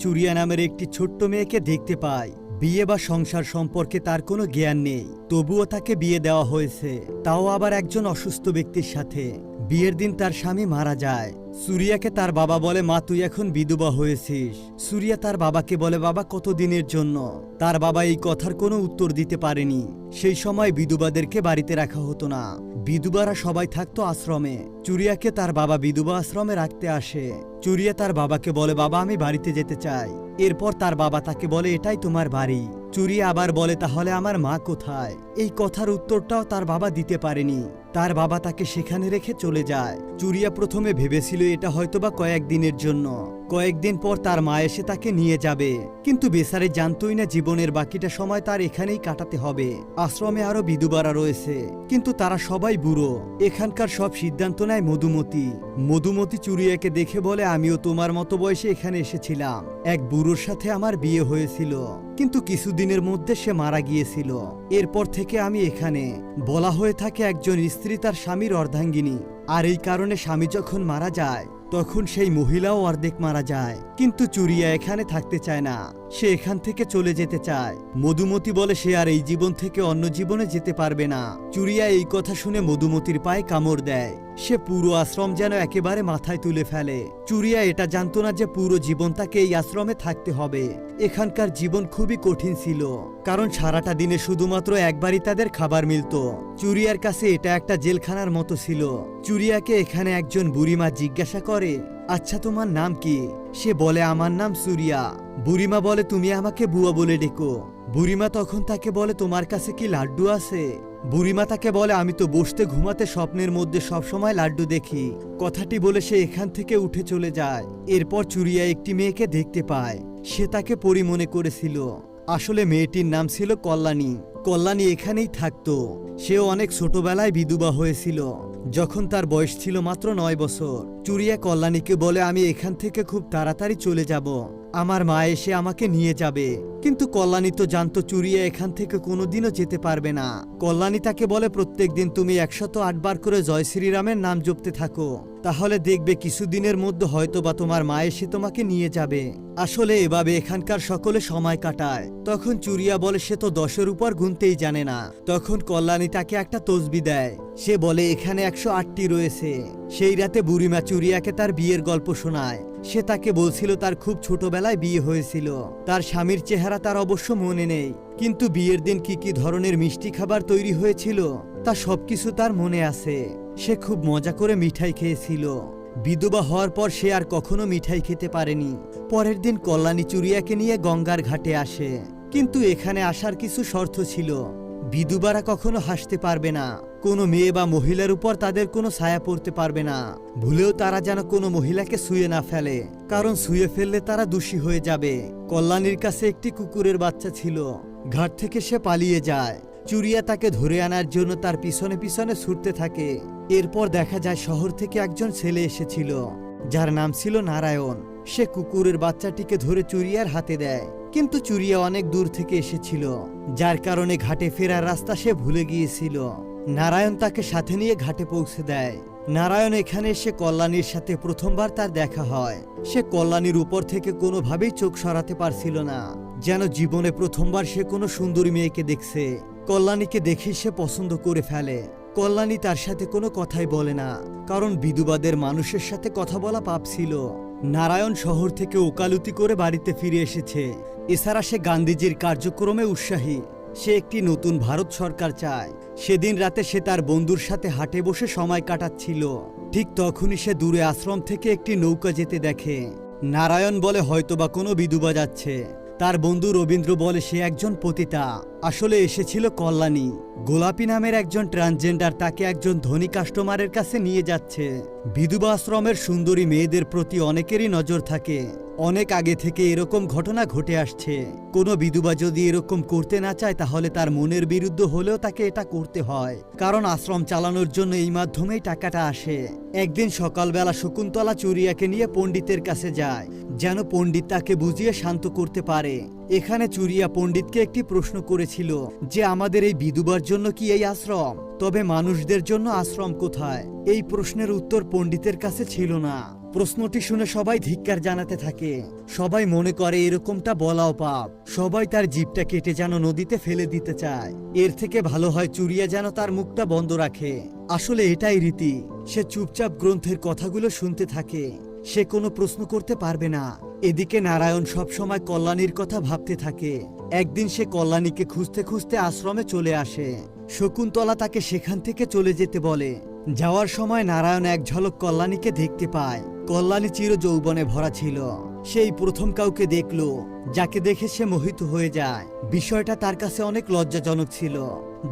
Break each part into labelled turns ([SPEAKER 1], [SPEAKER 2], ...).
[SPEAKER 1] চুরিয়া নামের একটি ছোট্ট মেয়েকে দেখতে পায় বিয়ে বা সংসার সম্পর্কে তার কোনো জ্ঞান নেই। তবুও তাকে বিয়ে দেওয়া হয়েছে। তাও আবার একজন অসুস্থ ব্যক্তির সাথে। বিয়ের দিন তার স্বামী মারা যায়। সুরিয়াকে তার বাবা বলে, মা, তুই এখন বিধবা হয়েছিস। সুরিয়া তার বাবাকে বলে, বাবা, কতদিনের জন্য? তার বাবা এই কথার কোনো উত্তর দিতে পারেনি। সেই সময় বিধবাদেরকে বাড়িতে রাখা হতো না। বিধবারা সবাই থাকতো আশ্রমে। চুরিয়াকে তার বাবা বিধবা আশ্রমে রাখতে আসে। চুরিয়া তার বাবাকে বলে, বাবা, আমি বাড়িতে যেতে চাই। এরপর তার বাবা তাকে বলে, এটাই তোমার বাড়ি। চুরিয়া আবার বলে, তাহলে আমার মা কোথায়? এই কথার উত্তরটাও তার বাবা দিতে পারেনি। তার বাবা তাকে সেখানে রেখে চলে যায়। চুরিয়া প্রথমে ভেবেছিল এটা হয়তোবা কয়েকদিনের জন্য। কয়েকদিন পর তার মা এসে তাকে নিয়ে যাবে। কিন্তু বেসারে জানতই না জীবনের বাকিটা সময় তার এখানেই কাটাতে হবে। আশ্রমে আরও বিধুবারা রয়েছে। কিন্তু তারা সবাই বুড়ো। এখানকার সব সিদ্ধান্ত নেয় মধুমতি। মধুমতি চুরিয়াকে দেখে বলে, আমিও তোমার মতো বয়সে এখানে এসেছিলাম। এক বুড়োর সাথে আমার বিয়ে হয়েছিল। কিন্তু কিছুদিনের মধ্যে সে মারা গিয়েছিল। এরপর থেকে আমি এখানে। বলা হয়ে থাকে একজন স্ত্রী তার স্বামীর অর্ধাঙ্গিনী। আর এই কারণে স্বামী যখন মারা যায় তখন সেই মহিলাও অর্ধেক মারা যায় কিন্তু চুরিয়া এখানে থাকতে চায় না। সে এখান থেকে চলে যেতে চায়। মধুমতি বলে সে আর এই জীবন থেকে অন্য জীবনে যেতে পারবে না। চুরিয়া এই কথা শুনে মধুমতির পায়ে কামড় দেয়। সে পুরো আশ্রম যেন একেবারে মাথায় তুলে ফেলে। চুরিয়া এটা জানতো না যে পুরো জীবন তাকে এই আশ্রমে থাকতে হবে। এখানকার জীবন খুবই কঠিন ছিল, কারণ সারাটা দিনে শুধুমাত্র একবারই তাদের খাবার মিলত। চুরিয়ার কাছে এটা একটা জেলখানার মতো ছিল। চুরিয়াকে এখানে একজন বুড়িমা জিজ্ঞাসা করে আচ্ছা তোমার নাম কি? সে বলে, আমার নাম সুরিয়া। বুড়িমা বলে, তুমি আমাকে বুয়া বলে ডেকো। বুড়িমা তখন তাকে বলে, তোমার কাছে কি লাড্ডু আছে? বুড়িমা তাকে বলে, আমি তো বসতে ঘুমাতে স্বপ্নের মধ্যে সবসময় লাড্ডু দেখি। কথাটি বলে, সে এখান থেকে উঠে চলে যায়। এরপর চুরিয়া একটি মেয়েকে দেখতে পায়। সে তাকে পরি মনে করেছিল। আসলে মেয়েটির নাম ছিল কল্যাণী। কল্যাণী এখানেই থাকতো। সেও অনেক ছোটবেলায় বিধবা হয়েছিল। যখন তার বয়স ছিল মাত্র নয় বছর, চুরিয়া কল্যাণীকে বলে, আমি এখান থেকে খুব তাড়াতাড়ি চলে যাব। আমার মা এসে আমাকে নিয়ে যাবে। কিন্তু কল্যাণী তো জানতো চুরিয়া এখান থেকে কোনোদিনও যেতে পারবে না। কল্যাণী তাকে বলে প্রত্যেকদিন তুমি একশত আটবার করে জয় শ্রীরামের নাম জপতে থাকো। তাহলে দেখবে কিছুদিনের মধ্যে হয়তো বা তোমার মা এসে তোমাকে নিয়ে যাবে। আসলে এভাবে এখানকার সকলে সময় কাটায়। তখন চুরিয়া বলে, সে তো দশের উপর গুনতেই জানে না। তখন কল্যাণী তাকে একটা তসবি দেয়। সে বলে, এখানে একশো আটটি রয়েছে। সেই রাতে বুড়িমা চুরিয়াকে তার বিয়ের গল্প শোনায়। সে তাকে বলছিল তার খুব ছোটবেলায় বিয়ে হয়েছিল। তার স্বামীর চেহারা তার অবশ্য মনে নেই। কিন্তু বিয়ের দিন কি কি ধরনের মিষ্টি খাবার তৈরি হয়েছিল, তা সবকিছু তার মনে আছে। সে খুব মজা করে মিঠাই খেয়েছিল। বিধবা হওয়ার পর সে আর কখনো মিঠাই খেতে পারেনি। পরের দিন কল্যাণী চুরিয়াকে নিয়ে গঙ্গার ঘাটে আসে। কিন্তু এখানে আসার কিছু শর্ত ছিল। বিধুবারা কখনো হাসতে পারবে না। কোনো মেয়ে বা মহিলার উপর তাদের কোনো ছায়া পড়তে পারবে না। ভুলেও তারা যেন কোনো মহিলাকে শুয়ে না ফেলে। কারণ শুয়ে ফেললে তারা দোষী হয়ে যাবে। কল্যাণীর কাছে একটি কুকুরের বাচ্চা ছিল। ঘাট থেকে সে পালিয়ে যায়। চুরিয়া তাকে ধরে আনার জন্য তার পিছনে পিছনে ছুটতে থাকে। এরপর দেখা যায় শহর থেকে একজন ছেলে এসেছিল। যার নাম ছিল নারায়ণ। সে কুকুরের বাচ্চাটিকে ধরে চুরিয়ার হাতে দেয়। কিন্তু চুরিয়া অনেক দূর থেকে এসেছিল, যার কারণে ঘাটে ফেরার রাস্তা সে ভুলে গিয়েছিল। নারায়ণ তাকে সাথে নিয়ে ঘাটে পৌঁছে দেয়। নারায়ণ এখানে এসে কল্যাণীর সাথে প্রথমবার তার দেখা হয়। সে কল্যাণীর উপর থেকে কোনোভাবেই চোখ সরাতে পারছিল না, যেন জীবনে প্রথমবার সে কোনো সুন্দরী মেয়েকে দেখছে। কল্যাণীকে দেখে সে পছন্দ করে ফেলে। কল্যাণী তার সাথে কোনো কথাই বলে না, কারণ বিধুবাদের মানুষের সাথে কথা বলা পাপ ছিল। নারায়ণ শহর থেকে ওকালতি করে বাড়িতে ফিরে এসেছে। এছাড়া সে গান্ধীজির কার্যক্রমে উৎসাহী। সে একটি নতুন ভারত সরকার চায়। সেদিন রাতে সে তার বন্ধুর সাথে হাটে বসে সময় কাটাচ্ছিল। ঠিক তখনই সে দূরে আশ্রম থেকে একটি নৌকা যেতে দেখে। নারায়ণ বলে হয়তোবা কোনো বিধুবা যাচ্ছে তার বন্ধু রবীন্দ্র বলে সে একজন পতিতা। আসলে এসেছিল কল্যাণী। গোলাপী নামের একজন ট্রান্সজেন্ডার তাকে একজন ধনী কাস্টমারের কাছে নিয়ে যাচ্ছে। বিধবা আশ্রমের সুন্দরী মেয়েদের প্রতি অনেকেরই নজর থাকে। অনেক আগে থেকে এরকম ঘটনা ঘটে আসছে। কোনো বিধবা যদি এরকম করতে না চায়, তাহলে তার মনের বিরুদ্ধ হলেও তাকে এটা করতে হয়। কারণ আশ্রম চালানোর জন্য এই মাধ্যমেই টাকাটা আসে। একদিন সকালবেলা শকুন্তলা চুরিয়াকে নিয়ে পণ্ডিতের কাছে যায়, যেন পণ্ডিত তাকে বুঝিয়ে শান্ত করতে পারে। এখানে চুরিয়া পণ্ডিতকে একটি প্রশ্ন করেছিল, যে আমাদের এই বিধবার জন্য কি এই আশ্রম? তবে মানুষদের জন্য আশ্রম কোথায়? এই প্রশ্নের উত্তর পণ্ডিতের কাছে ছিল না। প্রশ্নটি শুনে সবাই ধিক্কার জানাতে থাকে। সবাই মনে করে এরকমটা বলাও পাপ। সবাই তার জিভটা কেটে যেন নদীতে ফেলে দিতে চায়। এর থেকে ভালো হয় চুরিয়া যেন তার মুখটা বন্ধ রাখে। আসলে এটাই রীতি। সে চুপচাপ গ্রন্থের কথাগুলো শুনতে থাকে। সে কোনো প্রশ্ন করতে পারবে না। এদিকে নারায়ণ সবসময় কল্যাণীর কথা ভাবতে থাকে। একদিন সে কল্যাণীকে খুঁজতে খুঁজতে আশ্রমে চলে আসে। শকুন্তলা তাকে সেখান থেকে চলে যেতে বলে। যাওয়ার সময় নারায়ণ এক ঝলক কল্যাণীকে দেখতে পায়। কল্যাণী চির যৌবনে ভরা ছিল। সেই প্রথম কাউকে দেখল, যাকে দেখে সে মোহিত হয়ে যায়। বিষয়টা তার কাছে অনেক লজ্জাজনক ছিল,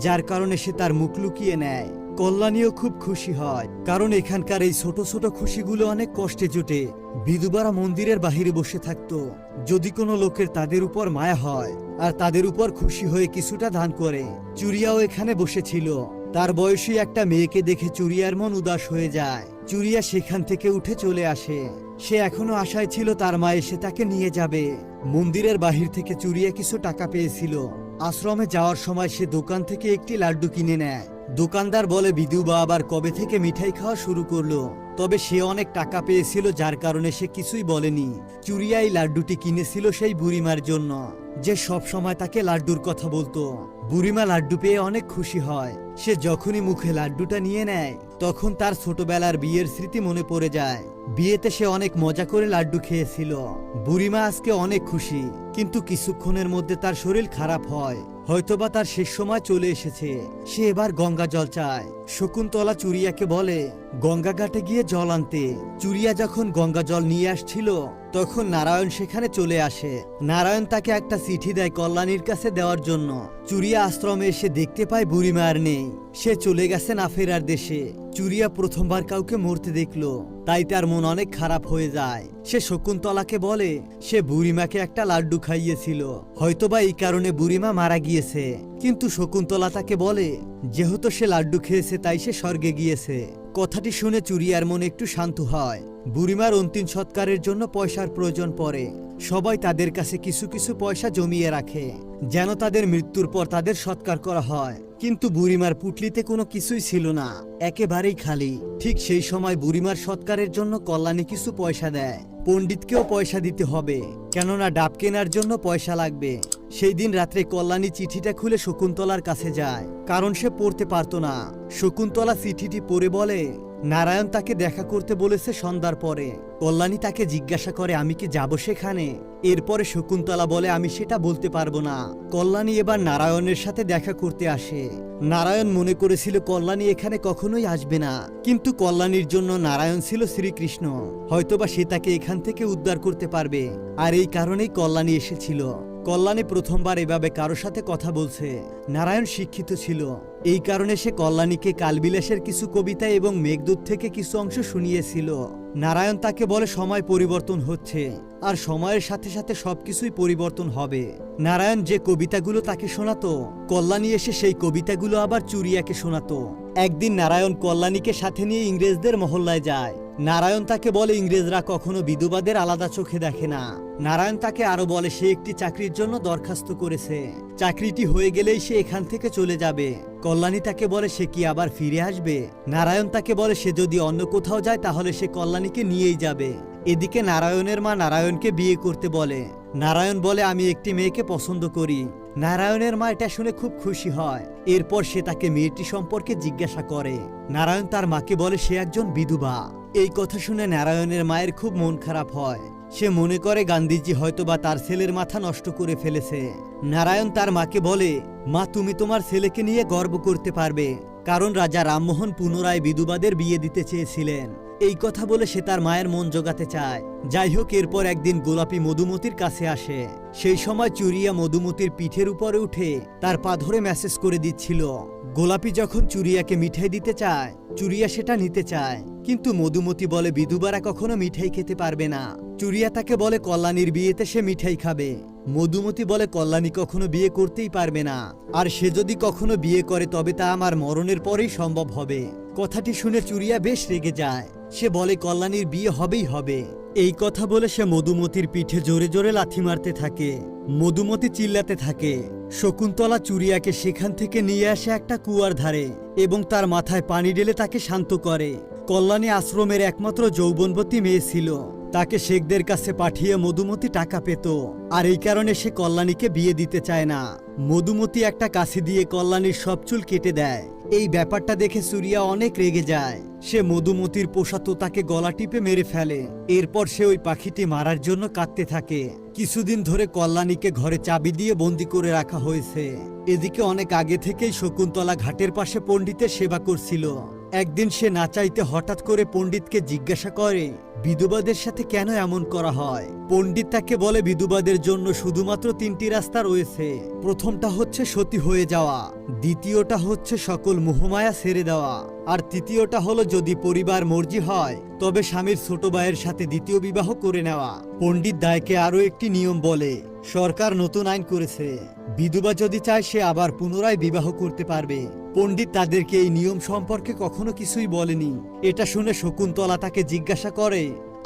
[SPEAKER 1] যার কারণে সে তার মুখ লুকিয়ে নেয়। কল্যাণীও খুব খুশি হয়, কারণ এখানকার এই ছোট ছোট খুশিগুলো অনেক কষ্টে জুটে। বিধুবারা মন্দিরের বাহিরে বসে থাকতো, যদি কোনো লোকের তাদের উপর মায়া হয়, আর তাদের উপর খুশি হয়ে কিছুটা দান করে। চুরিয়াও এখানে বসেছিল, তার বয়সী একটা মেয়েকে দেখে চুরিয়ার মন উদাস হয়ে যায়। চুরিয়া সেখান থেকে উঠে চলে আসে। সে এখনও আশায় ছিল তার মা এসে তাকে নিয়ে যাবে। মন্দিরের বাহির থেকে চুরিয়া কিছু টাকা পেয়েছিল। আশ্রমে যাওয়ার সময় সে দোকান থেকে একটি লাড্ডু কিনে নেয়। দোকানদার বলে বিদুবা আবার কবে থেকে মিঠাই খাওয়া শুরু করল? তবে সে অনেক টাকা পেয়েছিল, যার কারণে সে কিছুই বলেনি। চুরিয়া এই লাড্ডুটি কিনেছিল সেই বুড়িমার জন্য, যে সব সময় তাকে লাড্ডুর কথা বলতো। বুড়িমা লাড্ডু পেয়ে অনেক খুশি হয়। সে যখনই মুখে লাড্ডুটা নিয়ে নেয়, তখন তার ছোটবেলার বিয়ের স্মৃতি মনে পড়ে যায়। বিয়েতে সে অনেক মজা করে লাড্ডু খেয়েছিল। বুড়িমা আজকে অনেক খুশি, কিন্তু কিছুক্ষণের মধ্যে তার শরীর খারাপ হয়। হয়তোবা তার শেষ সময় চলে এসেছে। সে এবার গঙ্গা জল চায়। শকুন্তলা চুরিয়াকে বলে, গঙ্গা ঘাটে গিয়ে জল আনতে। চুরিয়া যখন গঙ্গা জল নিয়ে আসছিল, তখন নারায়ণ সেখানে চলে আসে। নারায়ণ তাকে একটা চিঠি দেয় কল্যাণীর কাছে দেওয়ার জন্য। চুরিয়া আশ্রমে এসে দেখতে পায় বুড়িমার নেই। সে চলে গেছে না ফেরার দেশে। চুরিয়া প্রথমবার কাউকে মরতে দেখল, তাই তার মন অনেক খারাপ হয়ে যায়। সে শকুন্তলাকে বলে, সে বুড়িমাকে একটা লাড্ডু খাইয়েছিল, হয়তোবা এই কারণে বুড়িমা মারা গিয়েছে। কিন্তু শকুন্তলা তাকে বলে, যেহেতু সে লাড্ডু খেয়েছে, তাই সে স্বর্গে গিয়েছে। কথাটি শুনে চুরিয়ার মনে একটু শান্ত হয়। বুড়িমার অন্তিম সৎকারের জন্য পয়সার প্রয়োজন পড়ে। সবাই তাদের কাছে কিছু কিছু পয়সা জমিয়ে রাখে, যেন তাদের মৃত্যুর পর তাদের সৎকার করা হয়। কিন্তু বুড়িমার পুটলিতে কোনো কিছুই ছিল না, একেবারেই খালি। ঠিক সেই সময় বুড়িমার সৎকারের জন্য কল্যাণী কিছু পয়সা দেয়। পণ্ডিতকেও পয়সা দিতে হবে, কেননা ডাব কেনার জন্য পয়সা লাগবে। সেই দিন রাত্রে কল্যাণী চিঠিটা খুলে শকুন্তলার কাছে যায়, কারণ সে পড়তে পারত না। শকুন্তলা চিঠিটি পড়ে বলে নারায়ণ তাকে দেখা করতে বলেছে সন্ধ্যার পরে। কল্যাণী তাকে জিজ্ঞাসা করে, আমি কি যাব সেখানে? এরপরে শকুন্তলা বলে, আমি সেটা বলতে পারব না। কল্যাণী এবার নারায়ণের সাথে দেখা করতে আসে। নারায়ণ মনে করেছিল, কল্যাণী এখানে কখনোই আসবে না। কিন্তু কল্যাণীর জন্য নারায়ণ ছিল শ্রীকৃষ্ণ। হয়তোবা সে তাকে এখান থেকে উদ্ধার করতে পারবে। আর এই কারণেই কল্যাণী এসেছিল। কল্যাণী প্রথমবার এভাবে কারও সাথে কথা বলছে। নারায়ণ শিক্ষিত ছিল। এই কারণে সে কল্যাণীকে কালবিলাসের কিছু কবিতা এবং মেঘদূত থেকে কিছু অংশ শুনিয়েছিল। নারায়ণ তাকে বলে, সময় পরিবর্তন হচ্ছে, আর সময়ের সাথে সাথে সবকিছুই পরিবর্তন হবে। নারায়ণ যে কবিতাগুলো তাকে শোনাতো, কল্যাণী এসে সেই কবিতাগুলো আবার চুরিয়াকে শোনাতো। একদিন নারায়ণ কল্যাণীকে সাথে নিয়ে ইংরেজদের মহল্লায় যায়। নারায়ণ তাকে বলে, ইংরেজরা কখনো বিধবাদের আলাদা চোখে দেখে না। নারায়ণ তাকে আরও বলে, সে একটি চাকরির জন্য দরখাস্ত করেছে। চাকরিটি হয়ে গেলেই সে এখান থেকে চলে যাবে। কল্যাণী তাকে বলে, সে কি আবার ফিরে আসবে? নারায়ণ তাকে বলে, সে যদি অন্য কোথাও যায়, তাহলে সে কল্যাণীকে নিয়েই যাবে। এদিকে নারায়ণের মা নারায়ণকে বিয়ে করতে বলে। নারায়ণ বলে, আমি একটি মেয়েকে পছন্দ করি। নারায়ণের মা এটা শুনে খুব খুশি হয়। এরপর সে তাকে মেয়েটি সম্পর্কে জিজ্ঞাসা করে। নারায়ণ তার মাকে বলে, সে একজন বিধবা। এই কথা শুনে নারায়ণের মায়ের খুব মন খারাপ হয়। সে মনে করে গান্ধীজি হয়তোবা তার ছেলের মাথা নষ্ট করে ফেলেছে। নারায়ণ তার মাকে বলে, মা, তুমি তোমার ছেলেকে নিয়ে গর্ব করতে পারবে, কারণ রাজা রামমোহন পুনরায় বিধুবাদের বিয়ে দিতে চেয়েছিলেন। এই কথা বলে সে তার মায়ের মন জোগাতে চায়। যাই হোক, এরপর একদিন গোলাপি মধুমতির কাছে আসে। সেই সময় চুরিয়া মধুমতির পিঠের উপরে উঠে তার পা ধরে মেসেজ করে দিচ্ছিল। গোলাপি যখন চুরিয়াকে মিঠাই দিতে চায়, চুরিয়া সেটা নিতে চায়। কিন্তু মধুমতি বলে বিধুবারা কখনো মিঠাই খেতে পারবে না। চুরিয়া তাকে বলে কল্যাণীর বিয়েতে সে মিঠাই খাবে। মধুমতি বলে কল্যাণী কখনো বিয়ে করতেই পারবে না। আর সে যদি কখনো বিয়ে করে তবে তা আমার মরণের পরেই সম্ভব হবে। কথাটি শুনে চুরিয়া বেশ রেগে যায়। সে বলে কল্যাণীর বিয়ে হবেই হবে। এই কথা বলে সে মধুমতির পিঠে জোরে জোরে লাথি মারতে থাকে। মধুমতি চিল্লাতে থাকে। শকুন্তলা চুরিয়াকে সেখান থেকে নিয়ে আসে একটা কুয়ার ধারে এবং তার মাথায় পানি ঢেলে তাকে শান্ত করে। কল্যাণী আশ্রমের একমাত্র যৌবনবতী মেয়ে ছিল। তাকে শেখদের কাছে পাঠিয়ে মধুমতি টাকা পেত। আর এই কারণে সে কল্যাণীকে বিয়ে দিতে চায় না। মধুমতি একটা কাছে দিয়ে কল্যাণীর সব চুল কেটে দেয়। এই ব্যাপারটা দেখে সুরিয়া অনেক রেগে যায়। সে মধুমতির পোষা তো তাকে গলা টিপে মেরে ফেলে। এরপর সে ওই পাখিটি মারার জন্য কাঁদতে থাকে। কিছুদিন ধরে কল্যাণীকে ঘরে চাবি দিয়ে বন্দি করে রাখা হয়েছে। এদিকে অনেক আগে থেকেই শকুন্তলা ঘাটের পাশে পণ্ডিতের সেবা করছিল। একদিন সে না চাইতে হঠাৎ করে পণ্ডিতকে জিজ্ঞাসা করে, বিধবাদের সাথে কেন এমন করা হয়? পণ্ডিত তাকে বলে, বিধবাদের জন্য শুধুমাত্র তিনটি রাস্তা রয়েছে। প্রথমটা হচ্ছে সতী হয়ে যাওয়া, দ্বিতীয়টা হচ্ছে সকল মোহমায়া ছেড়ে দেওয়া, আর তৃতীয়টা হলো যদি পরিবার মর্জি হয়, তবে স্বামীর ছোট ভাইয়ের সাথে দ্বিতীয় বিবাহ করে নেওয়া। পণ্ডিত দায়কে আরও একটি নিয়ম বলে, সরকার নতুন আইন করেছে। বিধবা যদি চায়, সে আবার পুনরায় বিবাহ করতে পারবে। পণ্ডিত তাদেরকে এই নিয়ম সম্পর্কে কখনো কিছুই বলেনি। এটা শুনে শকুন্তলা তাকে জিজ্ঞাসা করে,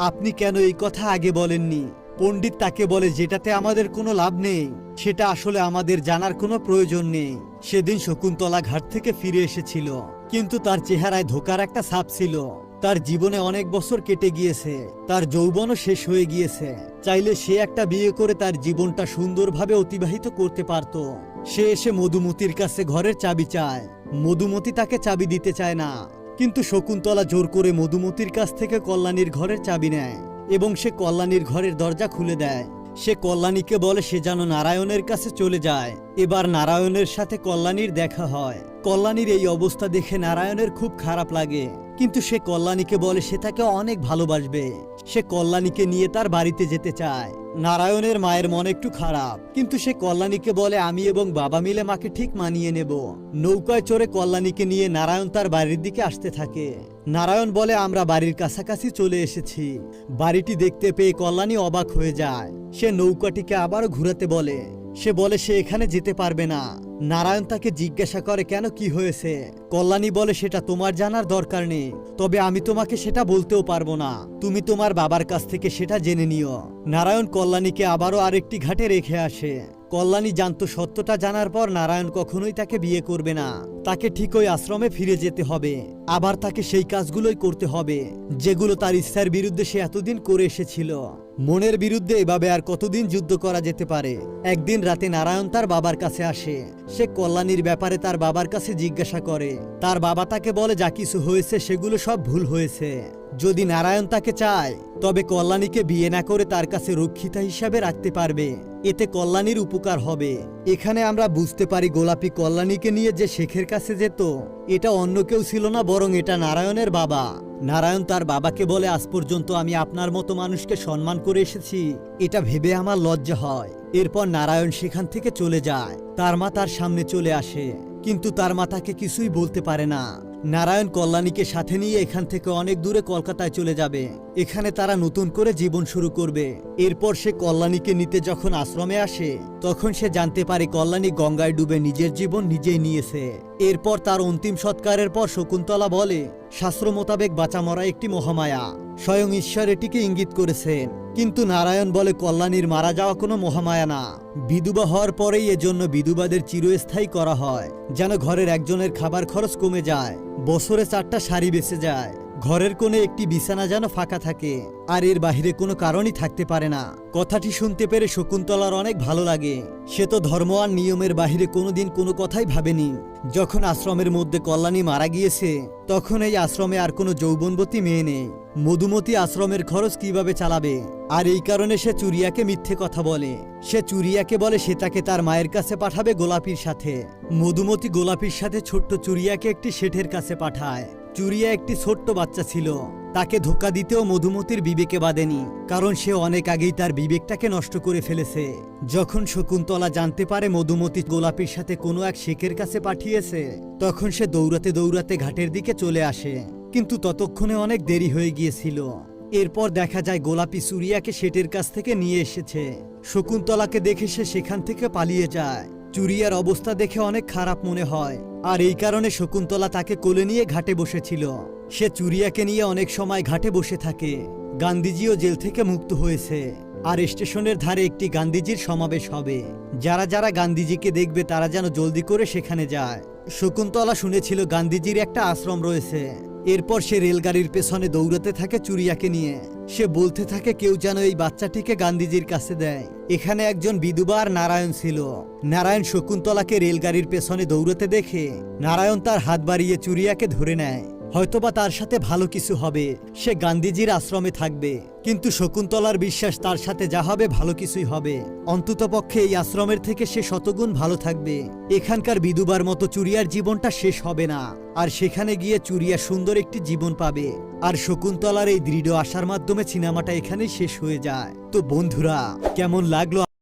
[SPEAKER 1] আপনি কেন এই কথা আগে বলেননি? পণ্ডিত তাকে বলে, যেটাতে আমাদের কোনো লাভ নেই, সেটা আসলে আমাদের জানার কোনো প্রয়োজন নেই। সেদিন শকুন্তলা ঘাট থেকে ফিরে এসেছিল, কিন্তু তার চেহারায় ধোকার একটা ছাপ ছিল। তার জীবনে অনেক বছর কেটে গিয়েছে, তার যৌবনও শেষ হয়ে গিয়েছে। চাইলে সে একটা বিয়ে করে তার জীবনটা সুন্দরভাবে অতিবাহিত করতে পারত। সে এসে মধুমতির কাছে ঘরের চাবি চায়। মধুমতি তাকে চাবি দিতে চায় না। কিন্তু শকুন্তলা জোর করে মধুমতির কাছ থেকে কল্যাণীর ঘরের চাবি নেয় এবং সে কল্যাণীর ঘরের দরজা খুলে দেয়। সে কল্যাণীকে বলে, সে যেন নারায়ণের কাছে চলে যায়। এবার নারায়ণের সাথে কল্যাণীর দেখা হয়। কল্যাণীর এই অবস্থা দেখে নারায়ণের খুব খারাপ লাগে। কিন্তু সে কল্যাণীকে বলে, সে তাকে অনেক ভালোবাসবে। সে কল্যাণীকে নিয়ে তার বাড়িতে যেতে চায়। নারায়ণের মায়ের মন একটু খারাপ, কিন্তু সে কল্যাণীকে বলে, আমি এবং বাবা মিলে মাকে ঠিক মানিয়ে নেব। নৌকায় চড়ে কল্যাণীকে নিয়ে নারায়ণ তার বাড়ির দিকে আসতে থাকে। নারায়ণ বলে, আমরা বাড়ির কাছাকাছি চলে এসেছি। বাড়িটি দেখতে পেয়ে কল্যাণী অবাক হয়ে যায়। সে নৌকাটিকে আবারও ঘুরাতে বলে সে বলে, সে এখানে যেতে পারবে না। নারায়ণ তাকে জিজ্ঞাসা করে, কেন কি হয়েছে? কল্যাণী বলে, সেটা তোমার জানার দরকার নেই। তবে আমি তোমাকে সেটা বলতেও পারব না। তুমি তোমার বাবার কাছ থেকে সেটা জেনে নিও। নারায়ণ কল্যাণীকে আবারও আরেকটি ঘাটে রেখে আসে। কল্যাণী জানতো, সত্যটা জানার পর নারায়ণ কখনোই তাকে বিয়ে করবে না। তাকে ঠিক ওই আশ্রমে ফিরে যেতে হবে। আবার তাকে সেই কাজগুলোই করতে হবে, যেগুলো তার ইচ্ছার বিরুদ্ধে সে এতদিন করে এসেছিল। মনের বিরুদ্ধে এভাবে আর কতদিন যুদ্ধ করা যেতে পারে? একদিন রাতে নারায়ণ তার বাবার কাছে আসে। সে কল্যাণীর ব্যাপারে তার বাবার কাছে জিজ্ঞাসা করে। তার বাবা তাকে বলে, যা কিছু হয়েছে সেগুলো সব ভুল হয়েছে। যদি নারায়ণ তাকে চায়, তবে কল্যাণীকে বিয়ে না করে তার কাছে রক্ষিতা হিসাবে রাখতে পারবে। এতে কল্যাণীর উপকার হবে। এখানে আমরা বুঝতে পারি গোলাপি কল্যাণীকে নিয়ে যে শেখের কাছে যেত, এটা অন্য কেউ ছিল না, বরং এটা নারায়ণের বাবা। নারায়ণ তার বাবাকে বলে, আজ পর্যন্ত আমি আপনার মতো মানুষকে সম্মান করে এসেছি। এটা ভেবে আমার লজ্জা হয়। এরপর নারায়ণ সেখান থেকে চলে যায়। তার মা তার সামনে চলে আসে, কিন্তু তার মা তাকে কিছুই বলতে পারে না। নারায়ণ কল্যাণীকে সাথে নিয়ে এখান থেকে অনেক দূরে কলকাতায় চলে যাবে। এখানে তারা নতুন করে জীবন শুরু করবে। এরপর সে কল্যাণীকে নিতে যখন আশ্রমে আসে, তখন সে জানতে পারে কল্যাণী গঙ্গায় ডুবে নিজের জীবন নিজেই নিয়েছে। এরপর তার অন্তিম সৎকারের পর শকুন্তলা বলে, শাস্ত্র মোতাবেক বাঁচা মরা একটি মহামায়া। স্বয়ং ঈশ্বর এটিকে ইঙ্গিত করেছেন। কিন্তু নারায়ণ বলে, কল্যাণীর মারা যাওয়া কোনো মহামায়া না। বিধবা হওয়ার পরেই এজন্য বিধবাদের চিরস্থায়ী করা হয়। যেন ঘরের একজনের খাবার খরচ কমে যায়। বছরে চারটা শাড়ি বেঁচে যায়। ঘরের কোণে একটি বিছানা যেন ফাঁকা থাকে, আর এর বাহিরে কোনো কারণই থাকতে পারে না। কথাটি শুনতে পেরে শকুন্তলার অনেক ভালো লাগে। সে তো ধর্ম আর নিয়মের বাহিরে কোনোদিন কোনো কথাই ভাবেনি। যখন আশ্রমের মধ্যে কল্যাণী মারা গিয়েছে, তখন এই আশ্রমে আর কোনো যৌবনবতী মেয়ে নেই। মধুমতি আশ্রমের খরচ কীভাবে চালাবে? আর এই কারণে সে চুরিয়াকে মিথ্যে কথা বলে। সে চুরিয়াকে বলে সে তাকে তার মায়ের কাছে পাঠাবে গোলাপির সাথে। মধুমতি গোলাপির সাথে ছোট্ট চুরিয়াকে একটি শেঠের কাছে পাঠায়। চুরিয়া একটি ছোট্ট বাচ্চা ছিল। তাকে ধোকা দিতেও মধুমতির বিবেকে বাঁধেনি, কারণ সে অনেক আগেই তার বিবেকটাকে নষ্ট করে ফেলেছে। যখন শকুন্তলা জানতে পারে মধুমতি গোলাপির সাথে কোনো এক শেখের কাছে পাঠিয়েছে, তখন সে দৌড়াতে দৌড়াতে ঘাটের দিকে চলে আসে, কিন্তু ততক্ষণে অনেক দেরি হয়ে গিয়েছিল। এরপর দেখা যায় গোলাপি সুরিয়াকে শেটের কাছ থেকে নিয়ে এসেছে। শকুন্তলাকে দেখে সে সেখান থেকে পালিয়ে যায়। চুরিয়ার অবস্থা দেখে অনেক খারাপ মনে হয়। আর এই কারণে শকুন্তলা তাকে কোলে নিয়ে ঘাটে বসেছিল। সে চুরিয়াকে নিয়ে অনেক সময় ঘাটে বসে থাকে। গান্ধীজিও জেল থেকে মুক্ত হয়েছে। আর স্টেশনের ধারে একটি গান্ধীজির সমাবেশ হবে। যারা যারা গান্ধীজিকে দেখবে তারা যেন জলদি করে সেখানে যায়। শকুন্তলা শুনেছিল গান্ধীজির একটা আশ্রম রয়েছে। এরপর সে রেলগাড়ির পেছনে দৌড়াতে থাকে চুরিয়াকে নিয়ে। সে বলতে থাকে কেউ যেন এই বাচ্চাটিকে গান্ধীজির কাছে দেয়। এখানে একজন বিধবা আর নারায়ণ ছিল। নারায়ণ শকুন্তলাকে রেলগাড়ির পেছনে দৌড়াতে দেখে নারায়ণ তার হাত বাড়িয়ে চুরিয়াকে ধরে নেয়। হয়তোবা তার সাথে ভালো কিছু হবে। সে গান্ধীজির আশ্রমে থাকবে। কিন্তু শকুন্তলার বিশ্বাস তার সাথে যা হবে ভালো কিছুই হবে। অন্ততপক্ষে এই আশ্রমের থেকে সে শতগুণ ভালো থাকবে। এখানকার বিধুবার মতো চুরিয়ার জীবনটা শেষ হবে না। আর সেখানে গিয়ে চুরিয়া সুন্দর একটি জীবন পাবে। আর শকুন্তলার এই দৃঢ় আশার মাধ্যমে সিনেমাটা এখানেই শেষ হয়ে যায়। তো বন্ধুরা, কেমন লাগল